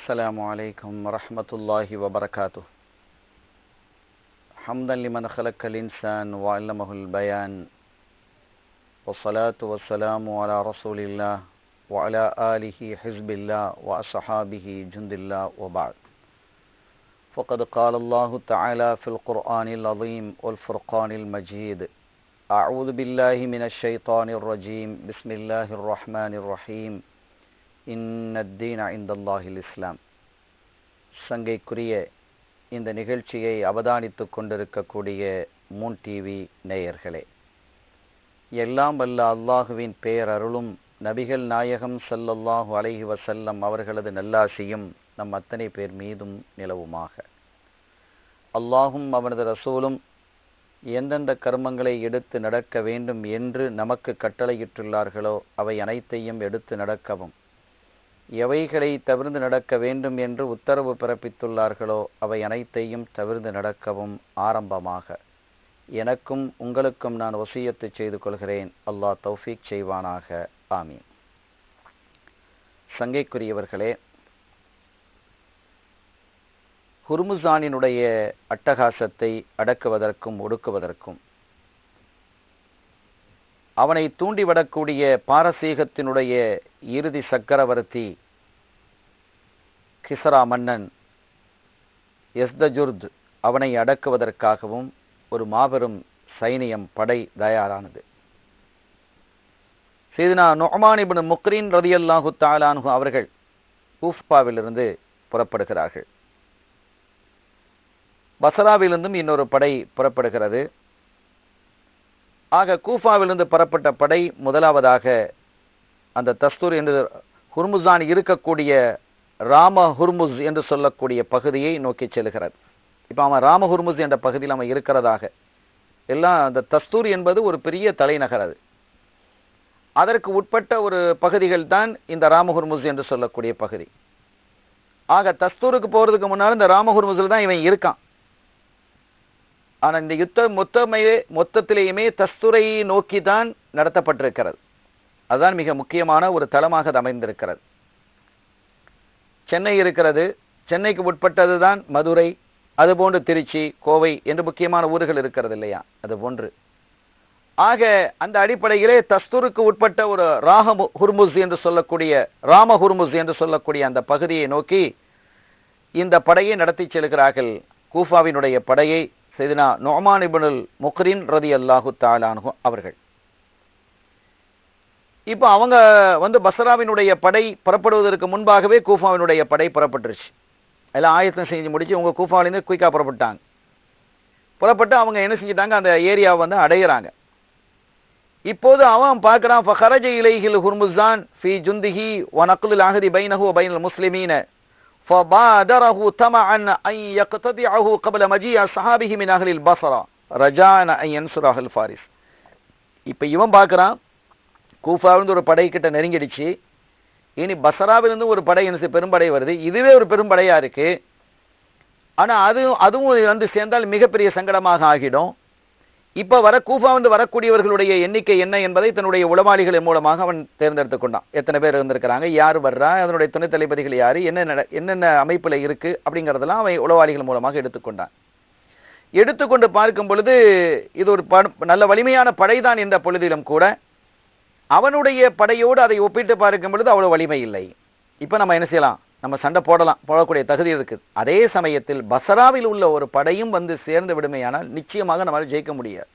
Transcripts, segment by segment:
السلام عليكم ورحمة الله وبركاته. حمدا لمن خلق الإنسان وعلمه البيان والصلاة والسلام على رسول الله وعلى آله حزب الله وأصحابه جند الله وبعد. فقد قال الله تعالى في القرآن العظيم والفرقان المجيد أعوذ بالله من الشيطان الرجيم بسم الله الرحمن الرحيم. இன்னத்தீன இந்தல்லாஹில் இஸ்லாம். சங்கைக்குரிய இந்த நிகழ்ச்சியை அவதானித்து கொண்டிருக்கக்கூடிய மூன் டிவி நேயர்களே எல்லாம் வல்ல அல்லாஹுவின் பேரருளும் நபிகள் நாயகம் சல்லல்லாஹு அலைஹி வசல்லம் அவர்களது நல்லாசியும் நம் அத்தனை பேர் மீதும் நிலவுமாக. அல்லாஹும் அவனது ரசூலும் எந்தெந்த கர்மங்களை எடுத்து நடக்க வேண்டும் என்று நமக்கு கட்டளையிட்டுள்ளார்களோ அவை அனைத்தையும் எடுத்து நடக்கவும் எவைகளை தவிர்ந்து நடக்க வேண்டும் என்று உத்தரவு பிறப்பித்துள்ளார்களோ அவை அனைத்தையும் தவிர்ந்து நடக்கவும் ஆரம்பமாக. எனக்கும் உங்களுக்கும் நான் வசியத்து செய்து கொள்கிறேன். அல்லாஹ் தௌஃபீக் செய்வானாக. ஆமீன். சங்கைக்குரியவர்களே ஹுர்முசானினுடைய அட்டகாசத்தை அடக்குவதற்கும் ஒடுக்குவதற்கும் அவனை தூண்டிவிடக்கூடிய பாரசீகத்தினுடைய இறுதி சக்கரவர்த்தி கிசரா மன்னன் எஸ்தஜுர்த் அவனை அடக்குவதற்காகவும் ஒரு மாபெரும் சைனியம் படை தயாரானது. சீதனா நொஹமானிபின் முக்ரீன் ரதியல்லாஹு தாலானு அவர்கள் ஊஃபாவிலிருந்து புறப்படுகிறார்கள். பசராவிலிருந்தும் இன்னொரு படை புறப்படுகிறது. ஆக கூஃபாவிலிருந்து புறப்பட்ட படை முதலாவதாக அந்த தஸ்தூர் என்று ஹுர்முசான் இருக்கக்கூடிய ராம ஹுர்முஸ் என்று சொல்லக்கூடிய பகுதியை நோக்கி செல்கிறது இப்போ அவன் ராம ஹுர்முஸ் என்ற பகுதியில் அவன் இருக்கிறதாக. எல்லாம் அந்த தஸ்தூர் என்பது ஒரு பெரிய தலைநகர் அது. அதற்கு உட்பட்ட ஒரு பகுதிகள் தான் இந்த ராமஹுர்முஸ் என்று சொல்லக்கூடிய பகுதி. ஆக தஸ்தூருக்கு போகிறதுக்கு முன்னால் இந்த ராமஹுர்முஸில் தான் இவன் இருக்கான். ஆனால் இந்த யுத்த மொத்தமையே மொத்தத்திலேயுமே தஸ்துரையை நோக்கி தான் நடத்தப்பட்டிருக்கிறது. அதுதான் மிக முக்கியமான ஒரு தளமாக அது அமைந்திருக்கிறது. சென்னை இருக்கிறது. சென்னைக்கு உட்பட்டது தான் மதுரை அதுபோன்று திருச்சி கோவை என்று முக்கியமான ஊர்கள் இருக்கிறது இல்லையா? அது போன்று ஆக அந்த அடிப்படையிலே தஸ்தூருக்கு உட்பட்ட ஒரு ராக ஹுர்முஸ் என்று சொல்லக்கூடிய ராம ஹுர்முஸ் என்று சொல்லக்கூடிய அந்த பகுதியை நோக்கி இந்த படையை நடத்தி செல்கிறார்கள். கூஃபாவினுடைய படையை செய்தினா நொமான் இபனுல் முக்ரின் ரதி அல்லாஹு தாலானு அவர்கள். இப்போ அவங்க வந்து பஸ்ராவினுடைய படை புறப்படுவதற்கு முன்பாகவே கூஃபாவினுடைய படை புறப்பட்டுருச்சு எல்லாம் ஆயத்தம் செஞ்சு முடிச்சு உங்க கூஃபாவிலேருந்து குயிக்காக புறப்பட்டாங்க புறப்பட்டு அவங்க என்ன செஞ்சிட்டாங்க அந்த ஏரியாவை வந்து அடையிறாங்க இப்போது அவன் பார்க்குறான் ஃபஹரஜ இலைஹில் ஹுர்முசான் ஃபி ஜுந்திஹி வனக்குல் அஹதி பைனஹு பைனல் முஸ்லிமீன فبادره طمعا أن يقتطعه قبل مجيء صحابه من أهل البصرة رجاء أن ينصره الفارس இப்போ இவன் பார்க்குறான் கூஃபாவிலிருந்து ஒரு படை கிட்ட நெருங்கிடுச்சு. இனி பசராவிலிருந்து ஒரு படை என்ன பெரும்படை வருது. இதுவே ஒரு பெரும்படையாக இருக்குது ஆனால் அதுவும் அதுவும் வந்து சேர்ந்தால் மிகப்பெரிய சங்கடமாக ஆகிடும். இப்போ வர கூஃபா வந்து வரக்கூடியவர்களுடைய எண்ணிக்கை என்ன என்பதை தன்னுடைய உளவாளிகளின் மூலமாக அவன் தேர்ந்தெடுத்து கொண்டான். எத்தனை பேர் இருந்திருக்கிறாங்க? யார் வர்றா? அதனுடைய துணை தளபதிகள் யார்? என்னென்ன என்னென்ன அமைப்பில் இருக்குது அப்படிங்கிறதெல்லாம் அவன் உளவாளிகள் மூலமாக எடுத்துக்கொண்டான் எடுத்துக்கொண்டு பார்க்கும் பொழுது இது ஒரு நல்ல வலிமையான படைதான் என்ற பொழுதிலும் கூட அவனுடைய படையோடு அதை ஒப்பிட்டு பார்க்கும் பொழுது அவ்வளோ வலிமை இல்லை. இப்போ நம்ம என்ன செய்யலாம்? நம்ம சண்டை போடலாம். போடக்கூடிய தகுதி இருக்குது அதே சமயத்தில் பசராவில் உள்ள ஒரு படையும் வந்து சேர்ந்து விடுமையானால் நிச்சயமாக நம்மளால் ஜெயிக்க முடியாது.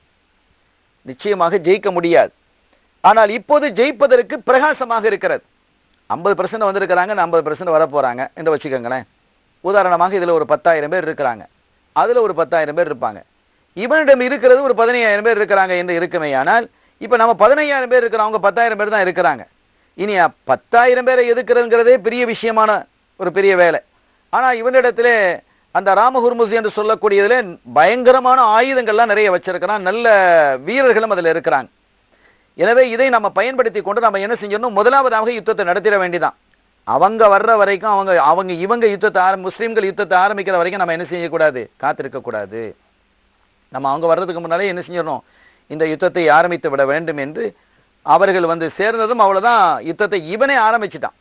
நிச்சயமாக ஜெயிக்க முடியாது. ஆனால் இப்போது ஜெயிப்பதற்கு பிரகாசமாக இருக்கிறது. ஐம்பது பர்சன்ட் வந்திருக்கிறாங்க ஐம்பது பர்சன்ட் வர போகிறாங்க இந்த வச்சுக்கோங்களேன். உதாரணமாக இதில் ஒரு பத்தாயிரம் பேர் இருக்கிறாங்க. அதில் ஒரு பத்தாயிரம் பேர் இருப்பாங்க. இவனிடம் இருக்கிறது ஒரு பதினையாயிரம் பேர் இருக்கிறாங்க என்று இருக்குமேயானால் இப்போ நம்ம பதினையாயிரம் பேர் இருக்கிறோம் அவங்க பத்தாயிரம் பேர் தான் இருக்கிறாங்க. இனி பத்தாயிரம் பேரை எதுக்குறதுங்கிறதே பெரிய விஷயமான ஒரு பெரிய வேலை. ஆனால் இவனிடத்துல அந்த ராமஹுர்முஸ் என்று சொல்லக்கூடியதில் பயங்கரமான ஆயுதங்கள்லாம் நிறைய வச்சிருக்கிறான். நல்ல வீரர்களும் அதில் இருக்கிறாங்க. எனவே இதை நம்ம பயன்படுத்தி கொண்டு நம்ம என்ன செஞ்சிடணும்? முதலாவதாக யுத்தத்தை நடத்திட வேண்டிதான். அவங்க வர்ற வரைக்கும் அவங்க அவங்க இவங்க யுத்தத்தை ஆரம் முஸ்லீம்கள் யுத்தத்தை ஆரம்பிக்கிற வரைக்கும் நம்ம என்ன செய்யக்கூடாது? காத்திருக்கக்கூடாது. நம்ம அவங்க வர்றதுக்கு முன்னாலே என்ன செஞ்சிடணும்? இந்த யுத்தத்தை ஆரம்பித்து விட வேண்டும் என்று அவர்கள் வந்து சேர்ந்ததும் அவ்வளவுதான். யுத்தத்தை இவனே ஆரம்பிச்சிட்டான்.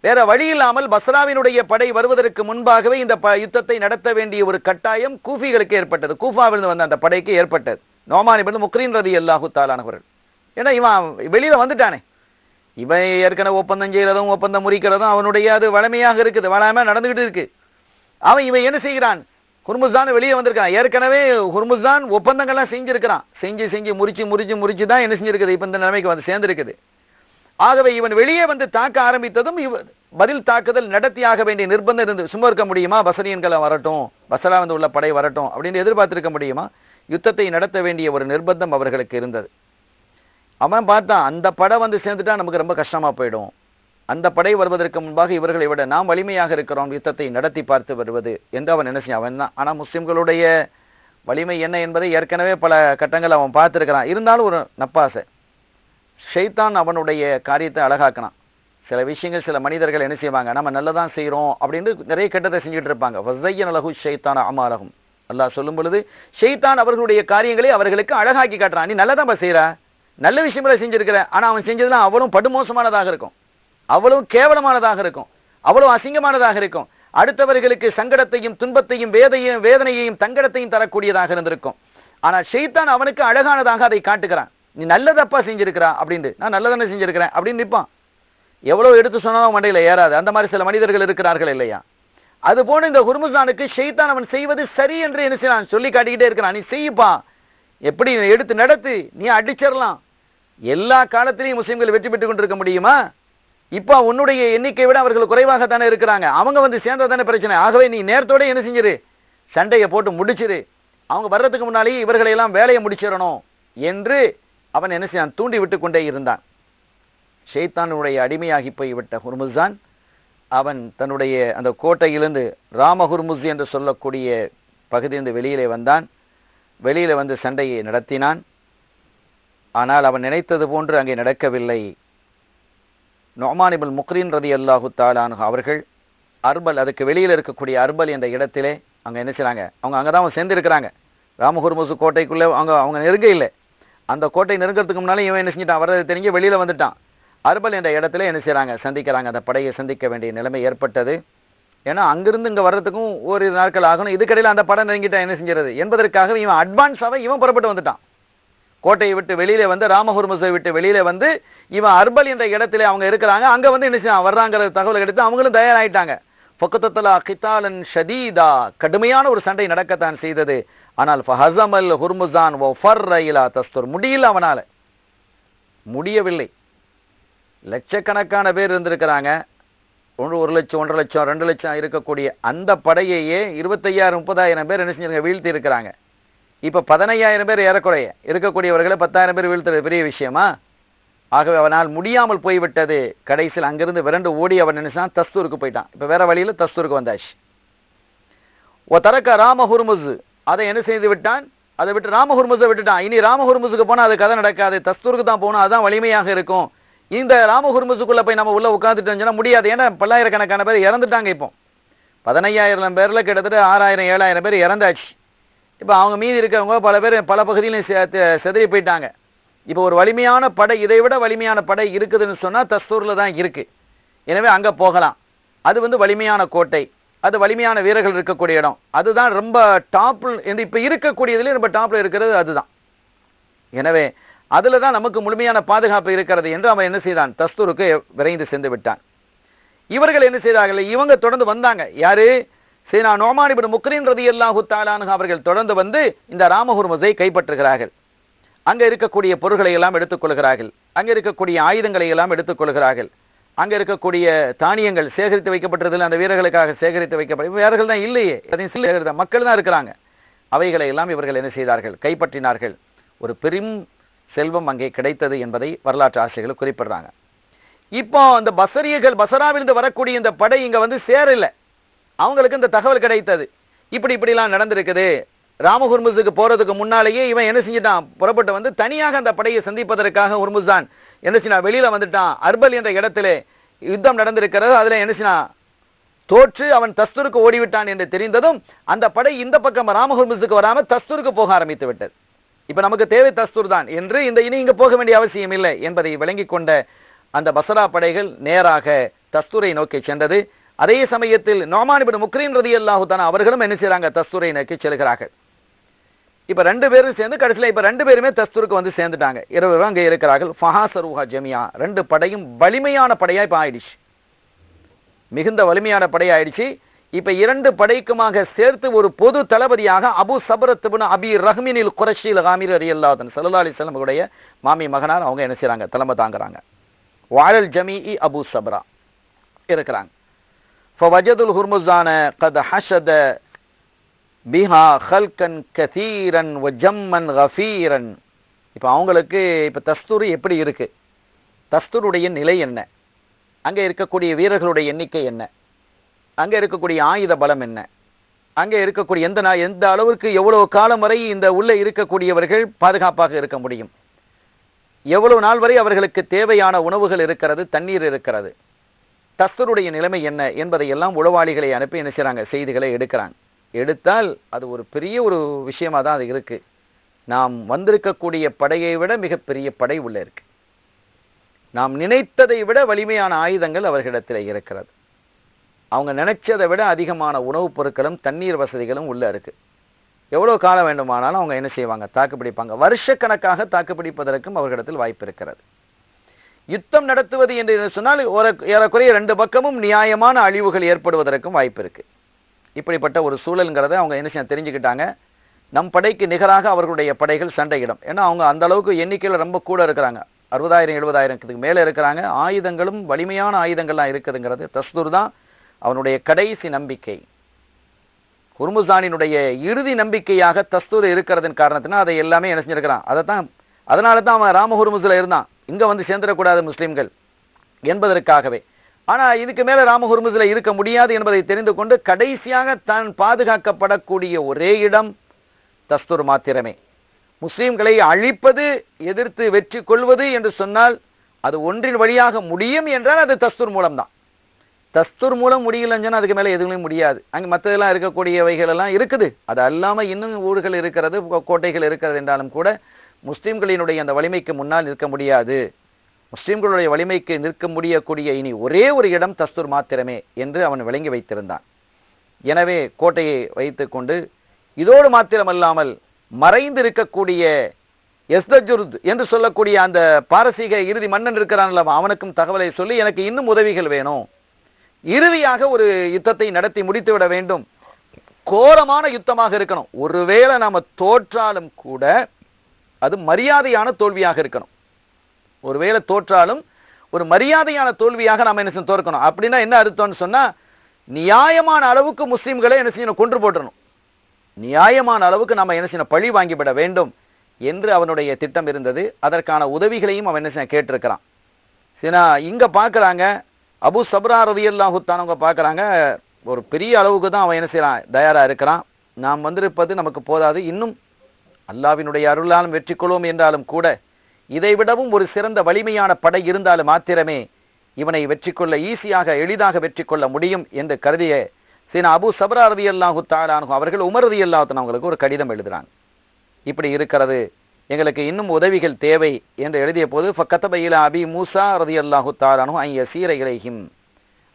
வேற வழி இல்லாமல் பஸ்ராவினுடைய படை வருவதற்கு முன்பாகவே இந்த ப- யுத்தத்தை நடத்த வேண்டிய ஒரு கட்டாயம் கூஃபிகளுக்கு ஏற்பட்டது. கூஃபாவிலிருந்து வந்த அந்த படைக்கு ஏற்பட்டது. நோமான் முக்ரீன் ரதி அல்லாஹு தாலானவர்கள் ஏன்னா இவன் வெளியில வந்துட்டானே. இவன் ஏற்கனவே ஒப்பந்தம் செய்கிறதும் ஒப்பந்தம் முறிக்கிறதும் அவனுடைய அது வளமையாக இருக்குது வளமையாக நடந்துகிட்டு இருக்கு. அவன் இவன் என்ன செய்கிறான்? ஹுர்முஸ்தான் வெளியே வந்திருக்கான் ஏற்கனவே ஹுர்முஸ்தான் ஒப்பந்தங்கள்லாம் செஞ்சிருக்கிறான். செஞ்சு செஞ்சு முறிச்சு முறிச்சு முறிச்சு தான் என்ன செஞ்சிருக்குது? இப்போ இந்த நிலைமைக்கு வந்து சேர்ந்திருக்குது. ஆகவே இவன் வெளியே வந்து தாக்க ஆரம்பித்ததும் இவ பதில் தாக்குதல் நடத்தியாக வேண்டிய நிர்பந்தம் இருந்து சும்மா இருக்க முடியுமா? பசரியன்களை வரட்டும் பசரா வந்து உள்ள படை வரட்டும் அப்படின்னு எதிர்பார்த்திருக்க முடியுமா? யுத்தத்தை நடத்த வேண்டிய ஒரு நிர்பந்தம் அவர்களுக்கு இருந்தது. அவன் பார்த்தான் அந்த படம் வந்து சேர்ந்துட்டா நமக்கு ரொம்ப கஷ்டமாக போயிடும். அந்த படை வருவதற்கு முன்பாக இவர்களை விட நாம் வலிமையாக இருக்கிறோம் யுத்தத்தை நடத்தி பார்த்து வருவது என்று அவன் என்ன செய்ய அவன் தான். ஆனால் முஸ்லிம்களுடைய வலிமை என்ன என்பதை ஏற்கனவே பல கட்டங்கள் அவன் பார்த்துருக்கிறான். இருந்தாலும் ஒரு நப்பாசை. ஷெய்தான் அவனுடைய காரியத்தை அழகாக்கினான். சில விஷயங்கள் சில மனிதர்கள் என்ன செய்வாங்க? நம்ம நல்லதான் செய்கிறோம் அப்படின்னு நிறைய கெட்டதை செஞ்சுட்டு இருப்பாங்க. வஸ்ஸையன லஹு ஷைத்தான அமாலகும் அல்லாஹ் சொல்லும் பொழுது ஷெய்தான் அவர்களுடைய காரியங்களை அவர்களுக்கு அழகாக்கி காட்டுறான். நீ நல்லதான் செய்கிற நல்ல விஷயங்களை செஞ்சிருக்கிற. ஆனால் அவன் செஞ்சதுலாம் அவ்வளவு படுமோசமானதாக இருக்கும். அவ்வளவு கேவலமானதாக இருக்கும். அவ்வளவு அசிங்கமானதாக இருக்கும். அடுத்தவர்களுக்கு சங்கடத்தையும் துன்பத்தையும் வேதையும் வேதனையையும் தங்கடத்தையும் தரக்கூடியதாக இருந்திருக்கும். ஆனால் ஷைத்தான் அவனுக்கு அழகானதாக அதை காட்டுகிறான். நீ நல்லதப்பா செஞ்சிருக்கிறா அப்படின்னு நான் நல்லதானே செஞ்சிருக்கிறேன் அப்படின்னு நிற்பான். எவ்வளோ எடுத்து சொன்னாலும் மண்டையில் ஏறாது. அந்த மாதிரி சில மனிதர்கள் இருக்கிறார்கள் இல்லையா? அது போல இந்த ஹுர்முசானுக்கு ஷைத்தான் அவன் செய்வது சரி என்று என்ன செய்யலாம் சொல்லி காட்டிக்கிட்டே இருக்கிறான். நீ செய்யப்பா. எப்படி எடுத்து நடத்து. நீ அடிச்சிடலாம். எல்லா காலத்திலையும் முஸ்லீம்கள் வெற்றி பெற்றுக் கொண்டிருக்க முடியுமா? இப்போ உன்னுடைய எண்ணிக்கை விட அவர்கள் குறைவாக தானே இருக்கிறாங்க. அவங்க வந்து சேர்ந்தது தானே பிரச்சனை. ஆகவே நீ நேரத்தோட என்ன செஞ்சிரு? சண்டையை போட்டு முடிச்சிரு. அவங்க வர்றதுக்கு முன்னாலேயே இவர்களை எல்லாம் வேலையை முடிச்சிடணும் என்று அவன் என்ன செய்யான் தூண்டி விட்டு கொண்டே இருந்தான். ஷெய்தானுடைய அடிமையாகி போய்விட்ட ஹுர்முஸ்தான் அவன் தன்னுடைய அந்த கோட்டையிலிருந்து ராமஹுர்முஸ் என்று சொல்லக்கூடிய பகுதியிலிருந்து வெளியிலே வந்தான். வெளியில் வந்து சண்டையை நடத்தினான். ஆனால் அவன் நினைத்தது போன்று அங்கே நடக்கவில்லை. நொமானிபுல் முக்ரீன் ரதி அல்லாஹு தாலானு அவர்கள் அர்பல் அதுக்கு வெளியில் இருக்கக்கூடிய அர்பல் என்ற இடத்திலே அங்கே என்ன செய்கிறாங்க அவங்க அங்கே தான் சேர்ந்துருக்கிறாங்க. ராமஹுர்முசு கோட்டைக்குள்ளே அவங்க அவங்க நெருங்க இல்லை. அந்த கோட்டை நெருங்கிறதுக்கு முன்னாலே இவன் என்ன செஞ்சிட்டான்? வர்றது தெரிஞ்சு வெளியில் வந்துட்டான். அர்பல் என்ற இடத்துல என்ன செய்கிறாங்க சந்திக்கிறாங்க. அந்த படையை சந்திக்க வேண்டிய நிலைமை ஏற்பட்டது. ஏன்னா அங்கிருந்து இங்கே வர்றதுக்கும் ஒரு நாட்கள் ஆகணும். இதுக்கடையில் அந்த படம் நெருங்கிட்டா என்ன செஞ்சது என்பதற்காக இவன் அட்வான்ஸாக இவன் புறப்பட்டு வந்துட்டான். கோட்டையை விட்டு வெளியில வந்து ராமஹுர்முசை விட்டு வெளியில வந்து இவன் அர்பல் என்ற இடத்துல அவங்க இருக்கிறாங்க. அங்க வந்து என்ன வர்றாங்கிற தகவல் கிடைத்து அவங்களும் தயாராயிட்டாங்க. பக்கத்துல கித்தாலன் ஷதீதா. கடுமையான ஒரு சண்டை நடக்கத்தான் செய்தது. ஆனால் ஃபஹசமல் ஹுர்முசான் ஓ ரயிலா தஸ்தூர். முடியல அவனால. முடியவில்லை. லட்சக்கணக்கான பேர் இருந்திருக்கிறாங்க. ஒன்று ஒரு லட்சம் ஒன்றரை லட்சம் ரெண்டு லட்சம் இருக்கக்கூடிய அந்த படையையே இருபத்தையாயிரம் முப்பதாயிரம் பேர் என்ன செஞ்சிருங்க வீழ்த்தி இருக்கிறாங்க இப்போ பதினையாயிரம் பேர் ஏறக்குறைய. இருக்கக்கூடியவர்களை பத்தாயிரம் பேர் வீழ்த்துறது பெரிய விஷயமா? ஆகவே அவனால் முடியாமல் போய்விட்டது. கடைசியில் அங்கிருந்து விரண்டு ஓடி அவன் நினைச்சான் தஸ்தூருக்கு போயிட்டான். இப்போ வேற வழியில் தஸ்தூருக்கு வந்தாச்சு. ஓ தரக்க ராம ஹுர்முஸ். அதை என்ன செய்து விட்டான்? அதை விட்டு ராம ஹுர்முஸை விட்டுட்டான். இனி ராம ஹுர்முஸுக்கு அது கதை நடக்காது. தஸ்தூருக்கு தான் போகணும் அதுதான் வலிமையாக இருக்கும். இந்த ராமஹுருமுஸுக்குள்ளே போய் நம்ம உள்ளே உட்காந்துட்டோம்னு முடியாது. ஏன்னா பல்லாயிரக்கணக்கான பேர் இறந்துட்டாங்க இப்போ. பதினையாயிரம் பேரில் கிட்டத்தட்ட ஆறாயிரம் ஏழாயிரம் பேர் இறந்தாச்சு. இப்போ அவங்க மீதி இருக்கவங்க பல பேர் பல பகுதியிலும் செதறி போயிட்டாங்க. இப்போ ஒரு வலிமையான படை இதை விட வலிமையான படை இருக்குதுன்னு சொன்னால் தஸ்தூரில் தான் இருக்குது எனவே அங்கே போகலாம். அது வந்து வலிமையான கோட்டை. அது வலிமையான வீரர்கள் இருக்கக்கூடிய இடம். அதுதான் ரொம்ப டாப்பில் இந்த இப்போ இருக்கக்கூடியதுலேயே ரொம்ப டாப்பில் இருக்கிறது அதுதான். எனவே அதில் தான் நமக்கு முழுமையான பாதுகாப்பு இருக்கிறது என்று அவன் என்ன செய்தான்? தஸ்தூருக்கு விரைந்து சென்று விட்டான். இவர்கள் என்ன செய்தார்கள்? இவங்க தொடர்ந்து வந்தாங்க. யாரு? சீனா நோமான் இப்னு முக்ரீன் ரதியல்லாஹு தாலானு அவர்கள் தொடர்ந்து வந்து இந்த ராமஹுர்மஸை கைப்பற்றுகிறார்கள். அங்கே இருக்கக்கூடிய பொருள்களை எல்லாம் எடுத்துக்கொள்கிறார்கள் அங்கே இருக்கக்கூடிய ஆயுதங்களை எல்லாம் எடுத்துக்கொள்கிறார்கள் அங்கே இருக்கக்கூடிய தானியங்கள் சேகரித்து வைக்கப்பட்டதில் அந்த வீரர்களுக்காக சேகரித்து வைக்கப்பட்ட வீரர்கள் தான் இல்லையே. அதையும் சேகரித்த மக்கள் தான் இருக்கிறாங்க. அவைகளை எல்லாம் இவர்கள் என்ன செய்தார்கள்? கைப்பற்றினார்கள். ஒரு பெரும் செல்வம் அங்கே கிடைத்தது என்பதை வரலாற்று ஆசிரியர்கள் குறிப்பிடுறாங்க. இப்போ அந்த பசரியர்கள் பசராவிலிருந்து வரக்கூடிய இந்த படை இங்கே வந்து சேரலை. அவங்களுக்கு இந்த தகவல் கிடைத்தது. இப்படி இப்படிலாம் நடந்திருக்குது. ராமஹுர்முஸுக்கு போகிறதுக்கு முன்னாலேயே இவன் என்ன செஞ்சிட்டான்? புறப்பட்டு வந்து தனியாக அந்த படையை சந்திப்பதற்காக ஹுர்முஸ் தான் என்ன செய்யணும் வெளியில் வந்துட்டான். அர்பல் என்ற இடத்துல யுத்தம் நடந்திருக்கிறது. அதில் என்ன செய்யணும் தோற்று அவன் தஸ்தூருக்கு ஓடிவிட்டான் என்று தெரிந்ததும் அந்த படை இந்த பக்கம் ராமஹுர்முஸுக்கு வராமல் தஸ்தூருக்கு போக ஆரம்பித்து விட்டது. இப்போ நமக்கு தேவை தஸ்தூர் தான் என்று இந்த இனி இங்கே போக வேண்டிய அவசியம் இல்லை என்பதை விளங்கிக் கொண்ட அந்த பசரா படைகள் நேராக தஸ்தூரை நோக்கி சென்றது. அதே சமயத்தில் நோமான் முக்ரீம் ரதி ரலியல்லாஹு அவர்களும் என்ன செய்கிறாங்க தஸ்தூரை நோக்கி செல்கிறார்கள். இப்போ ரெண்டு பேரும் சேர்ந்து கடைசியில் இப்போ ரெண்டு பேருமே தஸ்தூருக்கு வந்து சேர்ந்துட்டாங்க. இரவு அங்கே இருக்கிறார்கள். ஃபஹா சருஹா ஜமியா. ரெண்டு படையும் வலிமையான படையாக இப்ப ஆயிடுச்சு. மிகுந்த வலிமையான படையாக ஆயிடுச்சு. இப்போ இரண்டு படைக்குமாக சேர்த்து ஒரு பொது தளபதியாக அபு சபரத்துபுன் அபி ரஹ்மினில் குரஷில் ஹாமீர் அலி அல்லாதன் சல்லா அலி மாமி மகனார் அவங்க என்ன செய்கிறாங்க தலைமை தாங்குறாங்க. வாழல் இ அபு சப்ரா இருக்கிறாங்க. ஃபவஜதுல் ஹுர்முஸான கத் ஹஷத பிஹா ஹல்கன் கதீரன் ஜம்மன் ஹஃபீரன் இப்போ அவங்களுக்கு இப்போ தஸ்தூர் எப்படி இருக்குது தஸ்தூருடைய நிலை என்ன? அங்கே இருக்கக்கூடிய வீரர்களுடைய எண்ணிக்கை என்ன? அங்கே இருக்கக்கூடிய ஆயுத பலம் என்ன? அங்கே இருக்கக்கூடிய எந்த நா- எந்த அளவுக்கு எவ்வளவு காலம் வரை இந்த உள்ளே இருக்கக்கூடியவர்கள் பாதுகாப்பாக இருக்க முடியும்? எவ்வளவு நாள் வரை அவர்களுக்கு தேவையான உணவுகள் இருக்கிறது தண்ணீர் இருக்கிறது? தஸ்தருடைய நிலைமை என்ன என்பதை எல்லாம் உளவாளிகளை அனுப்பி என்ன செய்கிறாங்க செய்திகளை எடுக்கிறாங்க. எடுத்தால் அது ஒரு பெரிய ஒரு விஷயமாக தான் அது இருக்குது நாம் வந்திருக்கக்கூடிய படையை விட மிகப்பெரிய படை உள்ளே இருக்கு. நாம் நினைத்ததை விட வலிமையான ஆயுதங்கள் அவர்களிடத்தில் இருக்கிறது. அவங்க நினைச்சதை விட அதிகமான உணவுப் பொருட்களும் தண்ணீர் வசதிகளும் உள்ளே இருக்கு. எவ்வளோ காலம் வேண்டுமானாலும் அவங்க என்ன செய்வாங்க? தாக்குப்பிடிப்பாங்க வருஷக்கணக்காக தாக்குப்பிடிப்பதற்கும் அவர்களிடத்தில் வாய்ப்பு இருக்கிறது. யுத்தம் நடத்துவது என்று சொன்னால் ஒரு- ஏறக்குறைய ரெண்டு பக்கமும் நியாயமான அழிவுகள் ஏற்படுவதற்கும் வாய்ப்பு இருக்கு. இப்படிப்பட்ட ஒரு சூழலுங்கிறத அவங்க என்ன தெரிஞ்சுக்கிட்டாங்க. நம் படைக்கு நிகராக அவர்களுடைய படைகள் சண்டையிடும். ஏன்னா அவங்க அந்த அளவுக்கு எண்ணிக்கையில் ரொம்ப கூட இருக்கிறாங்க. அறுபதாயிரம் எழுபதாயிரத்துக்கு மேலே இருக்கிறாங்க. ஆயுதங்களும் வலிமையான ஆயுதங்கள்லாம் இருக்குதுங்கிறது தஸ்தூர் தான் அவனுடைய கடைசி நம்பிக்கை. குர்முசானினுடைய இறுதி நம்பிக்கையாக தஸ்தூர் இருக்கிறதன் காரணத்தினால் அதை எல்லாமே என்ன செஞ்சிருக்கிறான். அதை தான் அதனால தான் அவன் ராம இருந்தான். இங்கே வந்து சேர்ந்துடக்கூடாது முஸ்லீம்கள் என்பதற்காகவே. ஆனால் இதுக்கு மேலே ராம இருக்க முடியாது என்பதை தெரிந்து கொண்டு கடைசியாக தான் பாதுகாக்கப்படக்கூடிய ஒரே இடம் தஸ்தூர் மாத்திரமே. முஸ்லீம்களை அழிப்பது எதிர்த்து வெற்றி கொள்வது என்று சொன்னால் அது ஒன்றின் வழியாக முடியும் என்றால் அது தஸ்தூர் மூலம்தான். தஸ்தூர் மூலம் முடியலன்னு சொன்னால் அதுக்கு மேலே எதுவுமே முடியாது. அங்கே மற்றதெல்லாம் இருக்கக்கூடியவைகள் எல்லாம் இருக்குது. அது அல்லாமல் இன்னும் ஊர்கள் இருக்கிறது கோ- கோட்டைகள் இருக்கிறது என்றாலும் கூட முஸ்லீம்களினுடைய அந்த வலிமைக்கு முன்னால் நிற்க முடியாது. முஸ்லீம்களுடைய வலிமைக்கு நிற்க முடியக்கூடிய இனி ஒரே ஒரு இடம் தஸ்தூர் மாத்திரமே என்று அவன் விளங்கி வைத்திருந்தான். எனவே கோட்டையை வைத்துக்கொண்டு இதோடு மாத்திரமல்லாமல் மறைந்து இருக்கக்கூடிய எஸ்தஜுர்த் என்று சொல்லக்கூடிய அந்த பாரசீக இறுதி மன்னன் இருக்கிறான் அவனுக்கும் தகவலை சொல்லி எனக்கு இன்னும் உதவிகள் வேணும். இறுதியாக ஒரு யுத்தத்தை நடத்தி முடித்து விட வேண்டும். கோரமான யுத்தமாக இருக்கணும். ஒருவேளை நாம் தோற்றாலும் கூட அது மரியாதையான தோல்வியாக இருக்கணும். ஒருவேளை தோற்றாலும் ஒரு மரியாதையான தோல்வியாக நாம் என்ன செய்யணும் தோற்கணும்? அப்படின்னா என்ன அர்த்தம்னு சொன்னால் நியாயமான அளவுக்கு முஸ்லீம்களை என்ன செய்யணும் கொன்று போட்டணும் நியாயமான அளவுக்கு நம்ம என்ன செய்யணும் பழி வாங்கிவிட வேண்டும் என்று அவனுடைய திட்டம் இருந்தது. அதற்கான உதவிகளையும் அவன் என்ன செய்ய கேட்டிருக்கிறான். சரினா இங்கே பார்க்குறாங்க அபு சப்ரா ரதியல்லாஹு பார்க்குறாங்க ஒரு பெரிய அளவுக்கு தான் அவன் என்ன செய்யலாம் தயாராக இருக்கிறான். நாம் வந்திருப்பது நமக்கு போதாது. இன்னும் அல்லாவினுடைய அருளாலும் வெற்றி கொள்வோம் என்றாலும் கூட இதை விடவும் ஒரு சிறந்த வலிமையான படை இருந்தாலும் மாத்திரமே இவனை வெற்றி கொள்ள ஈஸியாக எளிதாக வெற்றி கொள்ள முடியும் என்று கருதிய சீனா அபு சபரா ரதி அல்லாஹு தாலானு அவர்கள் உமர் ரதி அவங்களுக்கு ஒரு கடிதம் எழுதுகிறாங்க இப்படி இருக்கிறது. எங்களுக்கு இன்னும் உதவிகள் தேவை என்று எழுதிய போது ஃபக்கத்தபையில் அபி மூசா ரதி அல்லாஹு தாலானு ஐய சீர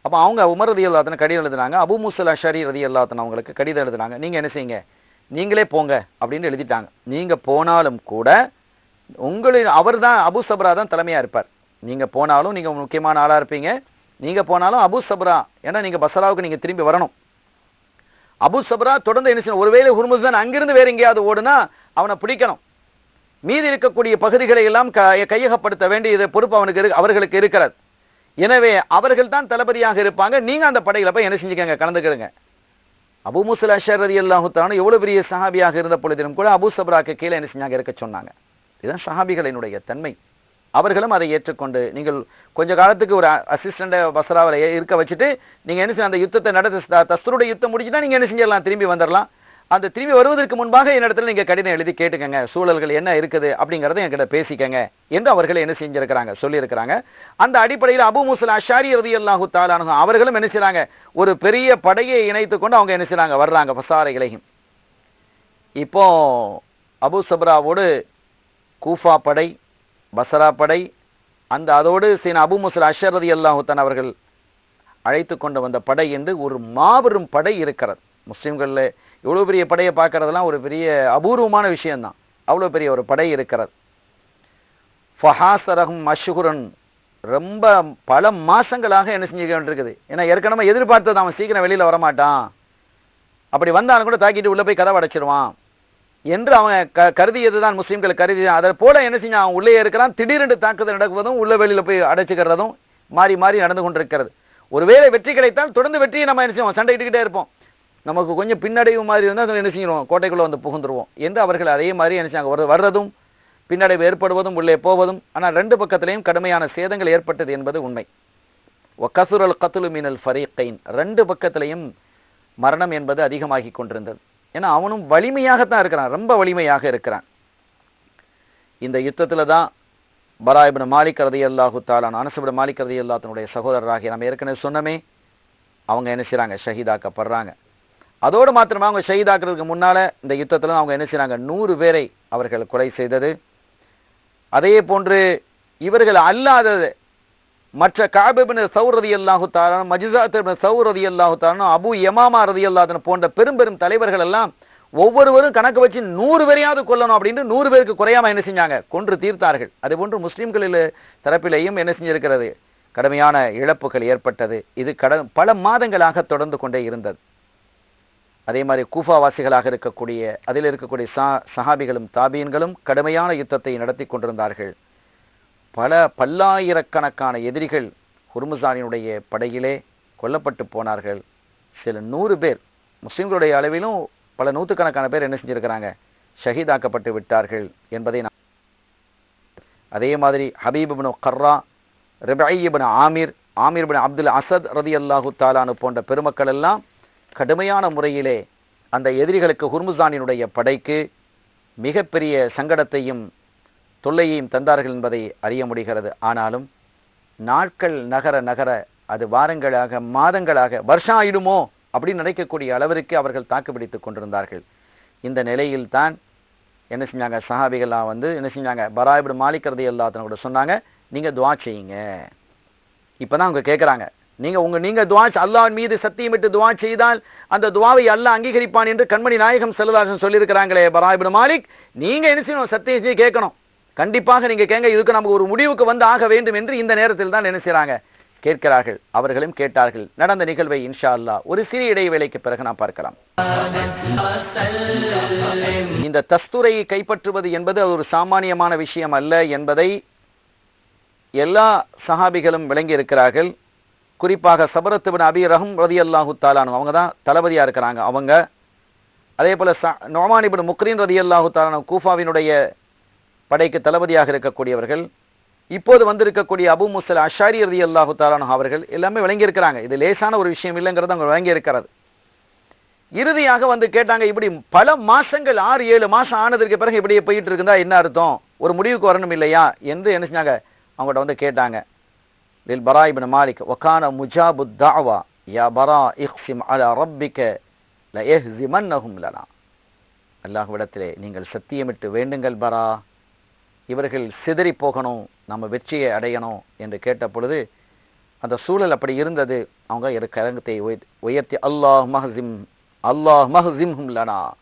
அப்போ அவங்க உமர் ரதி அல்லாத்தன கடிதம் எழுதுனாங்க அபு மூசல் அஷரி ரதி அல்லாத்தன் அவங்களுக்கு கடிதம் எழுதுனாங்க நீங்கள் என்ன செய்யுங்க? நீங்களே போங்க அப்படின்னு எழுதிட்டாங்க. நீங்கள் போனாலும் கூட உங்களின் அவர் தான் அபு சப்ரா தான் தலைமையாக இருப்பார். நீங்கள் போனாலும் நீங்கள் முக்கியமான ஆளாக இருப்பீங்க. நீங்கள் போனாலும் அபு சப்ரா ஏன்னா நீங்கள் பசராவுக்கு நீங்கள் திரும்பி வரணும். அபு சப்ரா தொடர்ந்து என்ன செய்யணும்? ஒருவேளை ஹுர்முஸ்தான் அங்கிருந்து வேற எங்கேயாவது ஓடுனா அவனை பிடிக்கணும். மீதி இருக்கக்கூடிய பகுதிகளை எல்லாம் கையகப்படுத்த வேண்டியது பொறுப்பு அவனுக்கு அவர்களுக்கு இருக்கிறது. எனவே அவர்கள் தான் தளபதியாக இருப்பாங்க. நீங்கள் அந்த படையில போய் என்ன செஞ்சுக்கங்க? கலந்துக்கிறங்க அபு முசல் அஷர் ரதி அல்லாஹுத்தானு எவ்வளவு பெரிய சஹாபியாக இருந்த பொழுதிலும் கூட அபு சப்ராக்கு கீழே என்ன செஞ்சாங்க? இருக்க சொன்னாங்க. இதுதான் சஹாபிகளினுடைய தன்மை. அவர்களும் அதை ஏற்றுக்கொண்டு நீங்கள் கொஞ்ச காலத்துக்கு ஒரு அசிஸ்டண்ட்டை பசராவில் இருக்க வச்சுட்டு நீங்கள் என்ன செய்ய அந்த யுத்தத்தை நடத்த தஸ்தருடைய யுத்தம் முடிச்சுன்னா நீங்கள் என்ன செஞ்சிடலாம்? திரும்பி வந்துடலாம். அந்த திரும்பி வருவதற்கு முன்பாக என்னிடத்துல நீங்க கடிதம் எழுதி கேட்டுக்கங்க. சூழல்கள் என்ன இருக்குது அப்படிங்கறத என்கிட்ட பேசிக்கங்க. என்று அவர்கள் என்ன செஞ்சிருக்கிறாங்க? சொல்லியிருக்கிறாங்க. அந்த அடிப்படையில் அபு முசல் அஷாரி ரதி அல்லாஹு தாலானு அவர்களும் என்ன செய்கிறாங்க ஒரு பெரிய படையை இணைத்து கொண்டு அவங்க என்ன செய்கிறாங்க வர்றாங்க. பசாரைகளையும் இப்போ அபு சப்ராவோடு கூஃபா படை பசரா படை அந்த அதோடு சீன அபு முசல் அஷர் ரதி அல்லாஹுத்தான் அவர்கள் அழைத்து கொண்டு வந்த படை என்று ஒரு மாபெரும் படை இருக்கிறது. முஸ்லீம்களில் இவ்வளோ பெரிய படையை பார்க்குறதுலாம் ஒரு பெரிய அபூர்வமான விஷயந்தான் அவ்வளோ பெரிய ஒரு படை இருக்கிறது. ஃபஹாசரகம் அஷ்குரன் ரொம்ப பல மாதங்களாக என்ன செஞ்சுக்க வேண்டியிருக்குது. ஏன்னா ஏற்கனவே எதிர்பார்த்தது அவன் சீக்கிரம் வெளியில் வரமாட்டான். அப்படி வந்தாலும் கூட தாக்கிட்டு உள்ளே போய் கதவை அடைச்சிருவான். என்று அவன் க கருதியது தான் முஸ்லீம்கள் கருதி அதை போல என்ன செஞ்சான்? அவன் உள்ளே இருக்கிறான் திடீரென்று தாக்குதல் நடக்குவதும் உள்ள வெளியில் போய் அடைச்சிக்கிறதும் மாறி மாறி நடந்து கொண்டிருக்கிறது. ஒருவேளை வெற்றி கிடைத்தால் தொடர்ந்து வெற்றியை நம்ம என்ன செய்வோம்? சண்டையிட்டுக்கிட்டே இருப்போம். நமக்கு கொஞ்சம் பின்னடைவு மாதிரி இருந்தால் என்ன செஞ்சிருவோம்? கோட்டைக்குள்ளே வந்து புகுந்துருவோம். என்று அவர்கள் அதே மாதிரி என்ன ஒரு வர்றதும் பின்னடைவு ஏற்படுவதும் உள்ளே போவதும் ஆனால் ரெண்டு பக்கத்திலையும் கடுமையான சேதங்கள் ஏற்பட்டது என்பது உண்மை. கசுரல் கத்துலு மீனல் ஃபரீக்கைன் ரெண்டு பக்கத்திலையும் மரணம் என்பது அதிகமாகி கொண்டிருந்தது. ஏன்னா அவனும் வலிமையாகத்தான் இருக்கிறான். ரொம்ப வலிமையாக இருக்கிறான். இந்த யுத்தத்தில் தான் பராயிபின் மாலிக் ரதி அல்லாஹு தாலான் அனசுபின் மாலிக் ரதி அல்லாத்தனுடைய சகோதரராகிய நம்ம ஏற்கனவே சொன்னமே அவங்க என்ன செய்கிறாங்க ஷஹீதாக்கப்படுறாங்க. அதோடு மாத்திரமா அவங்க ஷஹீதாக்குறதுக்கு முன்னால் இந்த யுத்தத்தில் அவங்க என்ன செய்றாங்க? நூறு பேரை அவர்கள் கொலை செய்தது. அதே போன்று இவர்கள் அல்லாதது மற்ற காபிபின் சௌரதி ரதி அல்லாஹு தாலான் மஜிசாத் சௌர் அல்லாஹு அபு யமாமா ரதி அல்லாஹன் போன்ற பெரும் பெரும் தலைவர்கள் எல்லாம் ஒவ்வொருவரும் கணக்கு வச்சு நூறு பேரையாவது கொல்லணும் அப்படின்னு நூறு பேருக்கு குறையாம என்ன செஞ்சாங்க? கொன்று தீர்த்தார்கள். அது போன்று முஸ்லீம்களில் தரப்பிலேயும் என்ன செஞ்சிருக்கிறது? கடுமையான இழப்புகள் ஏற்பட்டது. இது கட பல மாதங்களாக தொடர்ந்து கொண்டே இருந்தது. அதே மாதிரி கூஃபாவாசிகளாக இருக்கக்கூடிய அதில் இருக்கக்கூடிய சா சஹாபிகளும் தாபீன்களும் கடுமையான யுத்தத்தை நடத்தி கொண்டிருந்தார்கள். பல பல்லாயிரக்கணக்கான எதிரிகள் ஹுர்முசானினுடைய படையிலே கொல்லப்பட்டு போனார்கள். சில நூறு பேர் முஸ்லீம்களுடைய அளவிலும் பல நூற்றுக்கணக்கான பேர் என்ன செஞ்சுருக்கிறாங்க? ஷஹீதாக்கப்பட்டு விட்டார்கள் என்பதை நான் அதே மாதிரி ஹபீப் கர்ரா ரிபை ஆமீர் ஆமீர் பின் அப்துல் அசத் ரதி அல்லாஹு தாலானு போன்ற பெருமக்கள் எல்லாம் கடுமையான முறையிலே அந்த எதிரிகளுக்கு ஹுர்முசானினுடைய படைக்கு மிகப்பெரிய சங்கடத்தையும் தொல்லையையும் தந்தார்கள் என்பதை அறிய முடிகிறது. ஆனாலும் நாட்கள் நகர நகர அது வாரங்களாக மாதங்களாக வருஷம் ஆயிடுமோ அப்படின்னு நினைக்கக்கூடிய அளவிற்கு அவர்கள் தாக்குப்பிடித்துக் கொண்டிருந்தார்கள். இந்த நிலையில்தான் என்ன செஞ்சாங்க? சஹாபிகள்லாம் வந்து என்ன செஞ்சாங்க? பராபிடு மாலிக்கிறது எல்லாத்தன கூட சொன்னாங்க நீங்கள் துவா செய்யுங்க. இப்பதான் அவங்க கேட்குறாங்க நீங்க உங்க நீங்க துவா அல்லாஹ் மீது சத்தியமிட்டு துவா செய்தால் அந்த துவாவை அல்லாஹ் அங்கீகரிப்பான் என்று கண்மணி நாயகம் செல்லதாசன் சொல்லியிருக்கிறாங்களே பராபின் மாலிக். நீங்க என்ன செய்யணும்? சத்தியம் செய்ய கேட்கணும். கண்டிப்பாக நீங்க கேங்க இதுக்கு நமக்கு ஒரு முடிவுக்கு வந்து ஆக வேண்டும் என்று இந்த நேரத்தில் தான் என்ன செய்றாங்க? கேட்கிறார்கள். அவர்களும் கேட்டார்கள். நடந்த நிகழ்வை இன்ஷா அல்லாஹ் ஒரு சிறிய இடைவேளைக்கு பிறகு நாம் பார்க்கலாம். இந்த தஸ்துரையை கைப்பற்றுவது என்பது அது ஒரு சாமானியமான விஷயம் அல்ல என்பதை எல்லா சஹாபிகளும் விளங்கி இருக்கிறார்கள் குறிப்பாக சபரத்துவன் அபி ரஹம் ரதி அல்லாஹு தாலானு அவங்க தான் தளபதியாக இருக்கிறாங்க. அவங்க அதே போல் ச நொமானிபின் முக்ரீன் ரதி அல்லாஹு தாலானு கூஃபாவினுடைய படைக்கு தளபதியாக இருக்கக்கூடியவர்கள் இப்போது வந்திருக்கக்கூடிய அபு முசல் அஷாரி ரதி அல்லாஹு தாலானு அவர்கள் எல்லாமே விளங்கியிருக்கிறாங்க. இது லேசான ஒரு விஷயம் இல்லைங்கிறது அவங்க விளங்கியிருக்கிறது. இறுதியாக வந்து கேட்டாங்க இப்படி பல மாசங்கள் ஆறு ஏழு மாசம் ஆனதற்கு பிறகு இப்படியே போயிட்டு இருக்குதா? என்ன அர்த்தம்? ஒரு முடிவுக்கு வரணும் இல்லையா? என்று என்ன செஞ்சாங்க? அவங்கள்ட்ட வந்து கேட்டாங்க. லில் பரா இபின் மாலிக் வக்கான முஜாபு தாவா யா பரா இஹ்சிம் அலா ரப்பிக்க ல யஹ்சிமன்னஹும் லனா அல்லாஹ்விடத்திலே நீங்கள் சத்தியமிட்டு வேண்டுங்கள் பரா. இவர்கள் சிதறி போகணும் நம்ம வெற்றியை அடையணும் என்று கேட்ட பொழுது அந்த சூழல் அப்படி இருந்தது. அவங்க இரு கரங்கத்தை உயர்த்தி- உயர்த்தி அல்லாஹ் மஹசிம் அல்லாஹ் மஹசிம்ஹும் லனா.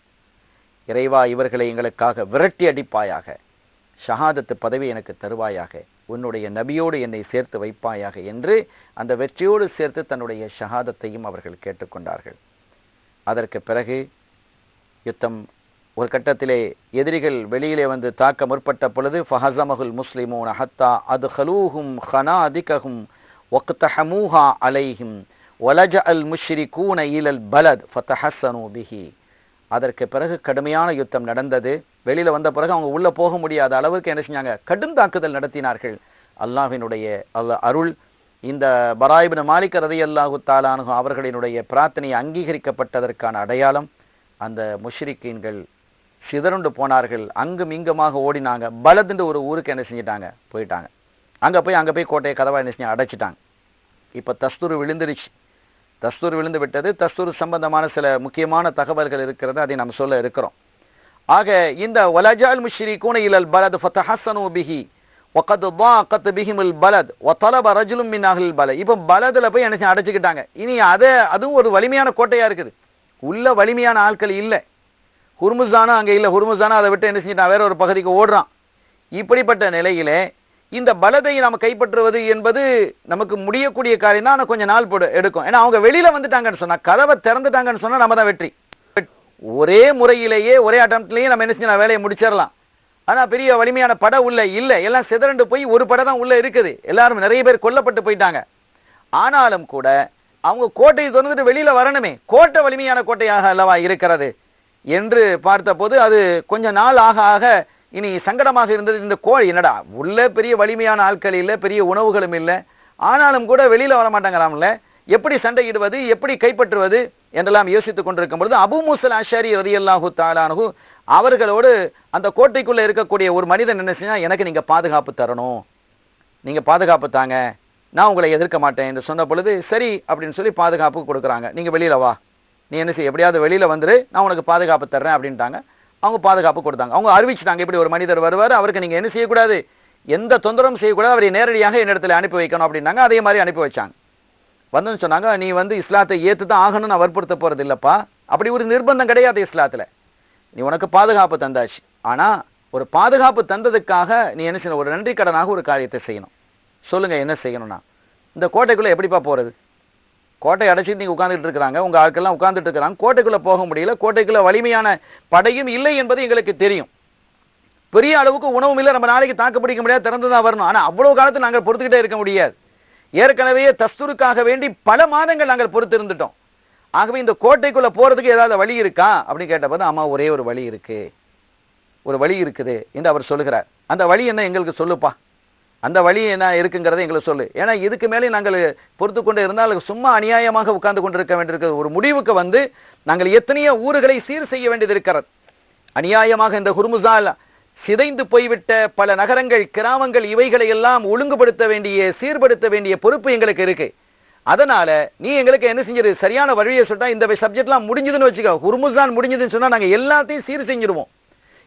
இறைவா இவர்களை எங்களுக்காக விரட்டி அடிப்பாயாக. ஷஹாதத்து பதவி எனக்கு தருவாயாக. உன்னுடைய நபியோடு என்னை சேர்த்து வைப்பாயாக என்று அந்த வெற்றியோடு சேர்த்து தன்னுடைய ஷஹாதத்தையும் அவர்கள் கேட்டுக்கொண்டார்கள். அதற்கு பிறகு யுத்தம் ஒரு கட்டத்திலே எதிரிகள் வெளியிலே வந்து தாக்க முற்பட்ட பொழுது ஃபஹசமகுல் முஸ்லிமூன் ஹத்தா அது ஹலூஹும் ஹனாதிகஹும் ஒக்தஹமூஹா அலைஹிம் ஒலஜ அல் முஷ்ரி கூன இலல் பலத் ஃபத்தஹசனு பிஹி. அதற்கு பிறகு கடுமையான யுத்தம் நடந்தது. வெளியில் வந்த பிறகு அவங்க உள்ளே போக முடியாத அளவுக்கு என்ன செஞ்சாங்க? கடும் தாக்குதல் நடத்தினார்கள். அல்லாஹினுடைய அல்ல அருள் இந்த பராயிபின் மாலிக் ரதி அல்லாஹு தாலானு அவர்களினுடைய பிரார்த்தனை அங்கீகரிக்கப்பட்டதற்கான அடையாளம் அந்த முஷ்ரிக்கீன்கள் சிதறுண்டு போனார்கள். அங்கும் இங்குமாக ஓடினாங்க. பலதுண்டு ஒரு ஊருக்கு என்ன செஞ்சிட்டாங்க? போயிட்டாங்க. அங்கே போய் அங்கே போய் கோட்டையை கதவா என்ன செஞ்சாங்க அடைச்சிட்டாங்க. இப்போ தஸ்தூர் விழுந்துருச்சு. தஸ்தூர் விழுந்து விட்டது. தஸ்தூர் சம்பந்தமான சில முக்கியமான தகவல்கள் இருக்கிறது. அதை நம்ம சொல்ல இருக்கிறோம். ஆக இந்த வலஜால் முஷ்ரி கூனையில் பலத் ஃபத்தஹசனு பிஹி ஒக்கத்து கத்து பிஹிமுல் பலத் ஒத்தல ரஜுலும் மின் அகில் பல இப்போ பலதில் போய் என்ன அடைச்சிக்கிட்டாங்க. இனி அதை அதுவும் ஒரு வலிமையான கோட்டையாக இருக்குது. உள்ள வலிமையான ஆட்கள் இல்லை. ஹுர்முசானா அங்கே இல்லை. ஹுர்முசானா அதை விட்டு என்ன செஞ்சிட்டான்? வேற ஒரு பகுதிக்கு ஓடுறான். இப்படிப்பட்ட நிலையிலே இந்த பலத்தை நாம் கைப்பற்றுவது என்பது நமக்கு முடியக்கூடிய காரியம் தான் ஆனால் கொஞ்சம் நாள் போடு எடுக்கும். ஏன்னா அவங்க வெளியில வந்துட்டாங்கன்னு சொன்னா கதவை திறந்துட்டாங்கன்னு சொன்னா நம்ம தான் வெற்றி. ஒரே முறையிலேயே ஒரே அட்டம்ப்ட்லயே நம்ம என்ன செஞ்சு வேலையை முடிச்சிடலாம். ஆனால் பெரிய வலிமையான படம் உள்ள இல்லை. எல்லாம் சிதறண்டு போய் ஒரு படம் தான் உள்ளே இருக்குது. எல்லாரும் நிறைய பேர் கொல்லப்பட்டு போயிட்டாங்க. ஆனாலும் கூட அவங்க கோட்டையை திறந்துட்டு வெளியில் வரணுமே. கோட்டை வலிமையான கோட்டையாக அல்லவா இருக்கிறது? என்று பார்த்தபோது அது கொஞ்ச நாள் ஆக ஆக இனி சங்கடமாக இருந்தது இந்த கோழி. என்னடா உள்ள பெரிய வலிமையான ஆட்கள் இல்லை பெரிய உணவுகளும் இல்லை. ஆனாலும் கூட வெளியில் வர மாட்டாங்களாம்ல? எப்படி சண்டையிடுவது எப்படி கைப்பற்றுவது என்றெல்லாம் யோசித்துக் கொண்டிருக்கும் பொழுது அபு மூசல் அஷாரி ரதியல்லாஹு தாலானு அவர்களோடு அந்த கோட்டைக்குள்ளே இருக்கக்கூடிய ஒரு மனிதன் என்ன செஞ்சா எனக்கு நீங்கள் பாதுகாப்பு தரணும். நீங்கள் பாதுகாப்பு தாங்க. நான் உங்களை எதிர்க்க மாட்டேன் என்று சொன்ன பொழுது சரி அப்படின்னு சொல்லி பாதுகாப்பு கொடுக்குறாங்க. நீங்கள் வெளியில் வா. நீ என்ன செய்ய எப்படியாவது வெளியில் வந்துரு. நான் உனக்கு பாதுகாப்பு தர்றேன் அப்படின்ட்டாங்க. அவங்க பாதுகாப்பு கொடுத்தாங்க. அவங்க அறிவிச்சிட்டாங்க இப்படி ஒரு மனிதர் வருவார் அவருக்கு நீங்கள் என்ன செய்யக்கூடாது? எந்த தொந்தரவும் செய்யக்கூடாது அவரை நேரடியாக என்னிடத்தில் அனுப்பி வைக்கணும் அப்படின்னாங்க. அதே மாதிரி அனுப்பி வச்சாங்க. வந்து சொன்னாங்க நீ வந்து இஸ்லாத்தை ஏற்று தான் ஆகணும்னு நான் வற்புறுத்த போகிறது இல்லைப்பா. அப்படி ஒரு நிர்பந்தம் கிடையாது இஸ்லாத்தில். நீ உனக்கு பாதுகாப்பு தந்தாச்சு. ஆனால் ஒரு பாதுகாப்பு தந்ததுக்காக நீ என்ன செய்யணும்? ஒரு நன்றி கடனாக ஒரு காரியத்தை செய்யணும். சொல்லுங்கள் என்ன செய்யணும்னா. இந்த கோட்டைக்குள்ளே எப்படிப்பா போகிறது கோட்டை அடைச்சிட்டு நீங்க உட்கார்ந்துட்டு இருக்கிறாங்க. உங்க ஆட்கள்லாம் உட்கார்ந்துட்டு இருக்கிறாங்க. கோட்டைக்குள்ள போக முடியல. கோட்டைக்குள்ள வலிமையான படையும் இல்லை என்பது எங்களுக்கு தெரியும். பெரிய அளவுக்கு உணவும் இல்லை. நம்ம நாளைக்கு தாக்கு பிடிக்க முடியாது. திறந்து தான் வரணும். ஆனால் அவ்வளோ காலத்தில் நாங்கள் பொறுத்துக்கிட்டே இருக்க முடியாது. ஏற்கனவே தஸ்தூருக்காக வேண்டி பல மாதங்கள் நாங்கள் பொறுத்து இருந்துட்டோம் ஆகவே இந்த கோட்டைக்குள்ளே போகிறதுக்கு ஏதாவது வழி இருக்கா? அப்படின்னு கேட்டபோது ஆமாம் ஒரே ஒரு வழி இருக்குது ஒரு வழி இருக்குது என்று அவர் சொல்லுகிறார். அந்த வழி என்ன எங்களுக்கு சொல்லுப்பா. அந்த வழி என்ன இருக்குங்கிறத எங்களுக்கு சொல்லு. ஏன்னா இதுக்கு மேலே நாங்கள் பொறுத்து கொண்டு இருந்தால் சும்மா அநியாயமாக உட்கார்ந்து கொண்டிருக்க வேண்டியிருக்கிற ஒரு முடிவுக்கு வந்து நாங்கள் எத்தனையோ ஊர்களை சீர் செய்ய வேண்டியது இருக்கிறது. அநியாயமாக இந்த குருமுசால் சிதைந்து போய்விட்ட பல நகரங்கள் கிராமங்கள் இவைகளை எல்லாம் ஒழுங்குபடுத்த வேண்டிய சீர்படுத்த வேண்டிய பொறுப்பு எங்களுக்கு இருக்கு. அதனால நீ எங்களுக்கு என்ன செஞ்சிரு? சரியான வழியை சொன்னா இந்த சப்ஜெக்ட்லாம் முடிஞ்சதுன்னு வச்சுக்கோ. குருமுசான் முடிஞ்சதுன்னு சொன்னா நாங்கள் எல்லாத்தையும் சீர் செஞ்சிருவோம்.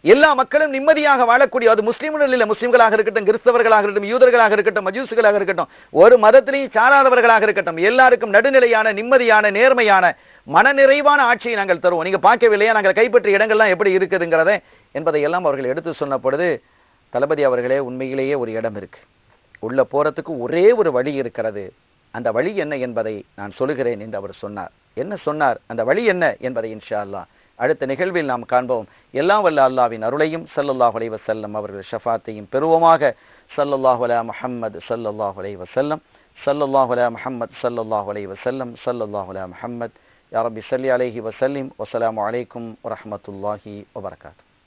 எல்லா மக்களும் நிம்மதியாக வாழக்கூடிய அது முஸ்லீம்கள் இல்லை முஸ்லீம்களாக இருக்கட்டும் கிறிஸ்தவர்களாக இருக்கட்டும் யூதர்களாக இருக்கட்டும் மஜூசுகளாக இருக்கட்டும் ஒரு மதத்திலையும் சாராதவர்களாக இருக்கட்டும் எல்லாருக்கும் நடுநிலையான நிம்மதியான நேர்மையான மனநிறைவான ஆட்சியை நாங்கள் தருவோம். நீங்கள் பார்க்கவில்லையா? நாங்கள் கைப்பற்றிய இடங்கள்லாம் எப்படி இருக்குதுங்கிறத என்பதை எல்லாம் அவர்கள் எடுத்து சொன்ன பொழுது தளபதி அவர்களே உண்மையிலேயே ஒரு இடம் இருக்கு. உள்ள போகிறதுக்கு ஒரே ஒரு வழி இருக்கிறது. அந்த வழி என்ன என்பதை நான் சொல்லுகிறேன் என்று அவர் சொன்னார். என்ன சொன்னார்? அந்த வழி என்ன என்பதை இன்ஷா அல்லா அடுத்த நிகழ்வில் நாம் காண்போம் எல்லாம் வல்ல அல்லாவின் அருளையும் ஸல்லல்லாஹு அலைஹி வஸல்லம் அவர்கள் ஷஃபாத்தையும் பெறுவோமாக ஸல்லல்லாஹு அலா முஹம்மது ஸல்லல்லாஹு அலைஹி வஸல்லம் ஸல்லல்லாஹு அலா முஹம்மது ஸல்லல்லாஹு அலைஹி வஸல்லம் ஸல்லல்லாஹு அலா முஹம்மத் யா ரப்பி ஸல்லி அலைஹி வஸல்லிம் வஸலாமு அலைக்கும் வரஹ்மத்துல்லாஹி வபரகாத்துஹு